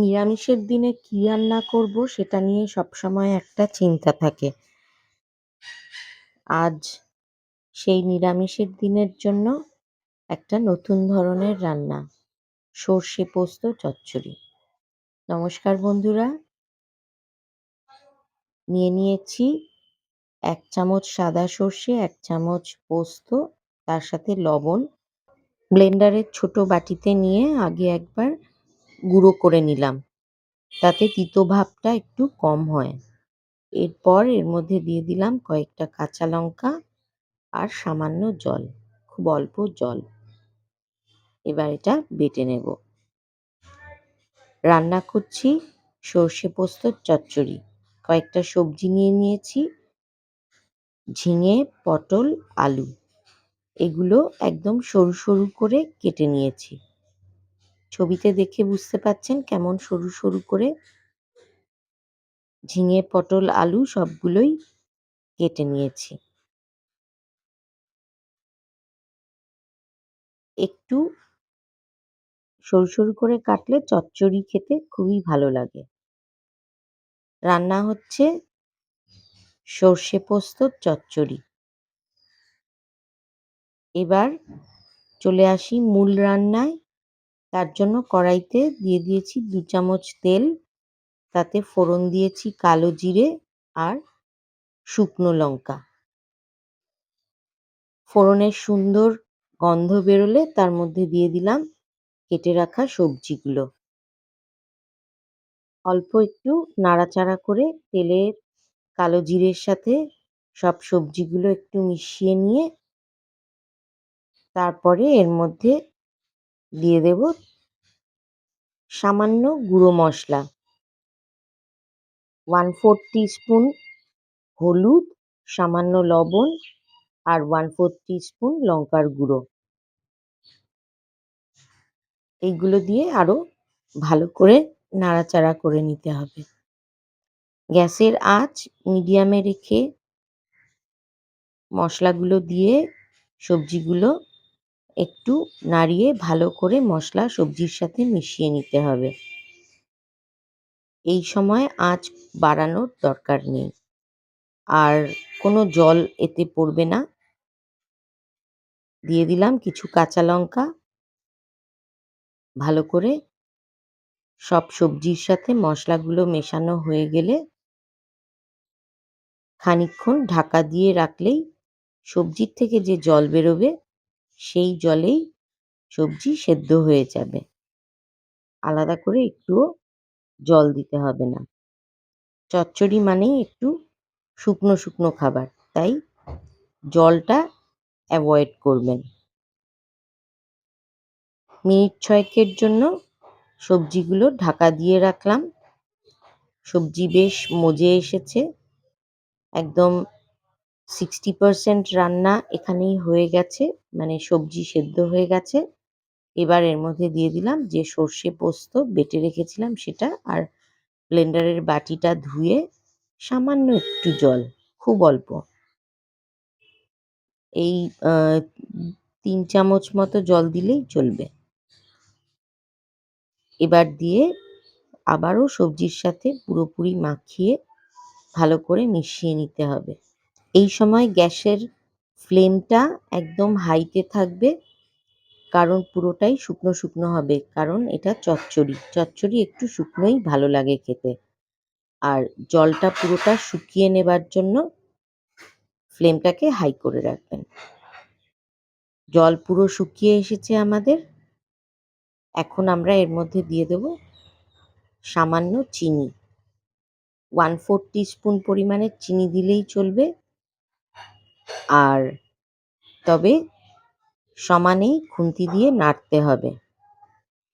নিরামিষের দিনে কী রান্না করব সেটা নিয়ে সবসময় একটা চিন্তা থাকে। আজ সেই নিরামিষের দিনের জন্য একটা নতুন ধরনের রান্না, সর্ষে পোস্ত চচ্চড়ি। নমস্কার বন্ধুরা। নিয়ে নিয়েছি এক চামচ সাদা সর্ষে, এক চামচ পোস্ত, তার সাথে লবণ। ব্লেন্ডারের ছোট বাটিতে নিয়ে আগে একবার গুঁড়ো করে নিলাম। তাতে তিতো ভাবটা একটু কম হয়। এরপর এর মধ্যে দিয়ে দিলাম কয়েকটা কাঁচা লঙ্কা আর সামান্য জল, খুব অল্প জল। এবার এটা বেটে নেব। রান্না করছি সর্ষে পোস্তর চচ্চড়ি। কয়েকটা সবজি নিয়ে নিয়েছি। ঝিঙে, পটল, আলু। এগুলো একদম সরু সরু করে কেটে নিয়েছি। ছবিতে দেখে বুঝতে পাচ্ছেন কেমন সরু সরু করে ঝিঙে, পটল, আলু সবগুলোই কেটে নিয়েছি। একটু সরু সরু করে কাটলে চচ্চড়ি খেতে খুবই ভালো লাগে। রান্না হচ্ছে সর্ষে পোস্তর চচ্চড়ি। এবার চলে আসি মূল রান্নায়। তার জন্য কড়াইতে দিয়ে দিয়েছি দু চামচ তেল। তাতে ফোড়ন দিয়েছি কালো জিরে আর শুকনো লঙ্কা। ফোড়নের সুন্দর গন্ধ বেরোলে তার মধ্যে দিয়ে দিলাম কেটে রাখা সবজিগুলো। অল্প একটু নাড়াচাড়া করে তেলের কালো জিরের সাথে সব সবজিগুলো একটু মিশিয়ে নিয়ে তারপরে এর মধ্যে দিয়ে দেব সামান্য গুঁড়ো মশলা। ওয়ান ফোর স্পুন হলুদ, সামান্য লবণ আর ওয়ান ফোর স্পুন লঙ্কার গুঁড়ো। এইগুলো দিয়ে আরও ভালো করে নাড়াচাড়া করে নিতে হবে। গ্যাসের আঁচ মিডিয়ামে রেখে মশলাগুলো দিয়ে সবজিগুলো একটু নাড়িয়ে ভালো করে মশলা সবজির সাথে মিশিয়ে নিতে হবে। এই সময় আঁচ বাড়ানোর দরকার নেই। আর কোনো জল এতে পড়বে না। দিয়ে দিলাম কিছু কাঁচা লঙ্কা। ভালো করে সব সবজির সাথে মশলাগুলো মেশানো হয়ে গেলে খানিকক্ষণ ঢাকা দিয়ে রাখলেই সবজির থেকে যে জল বেরোবে সেই জলেই সবজি সেদ্ধ হয়ে যাবে। আলাদা করে একটুও জল দিতে হবে না। চচ্চড়ি মানেই একটু শুকনো শুকনো খাবার। তাই জলটা অ্যাভয়েড করবেন। মিনিট ছয়েকের জন্য সবজিগুলো ঢাকা দিয়ে রাখলাম। সবজি বেশ মজে এসেছে। একদম সিক্সটি পারসেন্ট রান্না এখানেই হয়ে গেছে মানে সবজি সেদ্ধ হয়ে গেছে। এবার এর মধ্যে দিয়ে দিলাম যে সর্ষে পোস্ত, বেটে রেখেছিলাম সেটা আর ব্লেন্ডারের বাটিটা ধুয়ে সামান্য একটু জল, খুব অল্প। এই তিন চামচ মতো জল দিলেই চলবে। এবার দিয়ে আবারও সবজির সাথে পুরোপুরি মাখিয়ে ভালো করে মিশিয়ে নিতে হবে। এই সময় গ্যাসের ফ্লেমটা একদম হাইতে থাকবে। কারণ পুরোটাই শুকনো শুকনো হবে। কারণ এটা চচ্চড়ি। চচ্চড়ি একটু শুকনোই ভালো লাগে খেতে। আর জলটা পুরোটা শুকিয়ে নেবার জন্য ফ্লেমটাকে হাই করে রাখবেন। জল পুরো শুকিয়ে এসেছে আমাদের। এখন আমরা এর মধ্যে দিয়ে দেব সামান্য চিনি। ওয়ান ফোর স্পুন পরিমাণের চিনি দিলেই চলবে। আর তবে সমানেই খুন্তি দিয়ে নাড়তে হবে।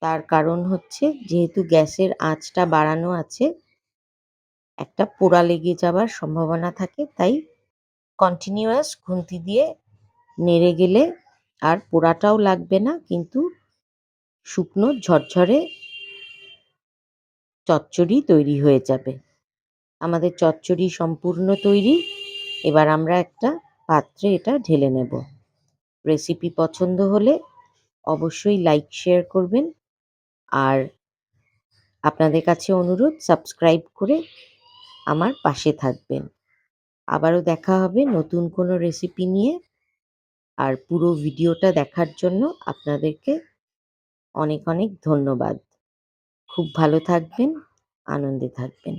তার কারণ হচ্ছে, যেহেতু গ্যাসের আঁচটা বাড়ানো আছে, একটা পোড়া লেগে যাবার সম্ভাবনা থাকে, তাই কন্টিনিউয়াস খুন্তি দিয়ে নেড়ে গেলে আর পোড়াটাও লাগবে না, কিন্তু শুকনো ঝরঝরে চচ্চড়ি তৈরি হয়ে যাবে। আমাদের চচ্চড়ি সম্পূর্ণ তৈরি। এবার আমরা একটা পাত্রে এটা ঢেলে নেব। রেসিপি পছন্দ হলে অবশ্যই লাইক শেয়ার করবেন। আর আপনাদের কাছে অনুরোধ সাবস্ক্রাইব করে আমার পাশে থাকবেন। আবারও দেখা হবে নতুন কোনো রেসিপি নিয়ে। আর পুরো ভিডিওটা দেখার জন্য আপনাদেরকে অনেক অনেক ধন্যবাদ। খুব ভালো থাকবেন, আনন্দে থাকবেন।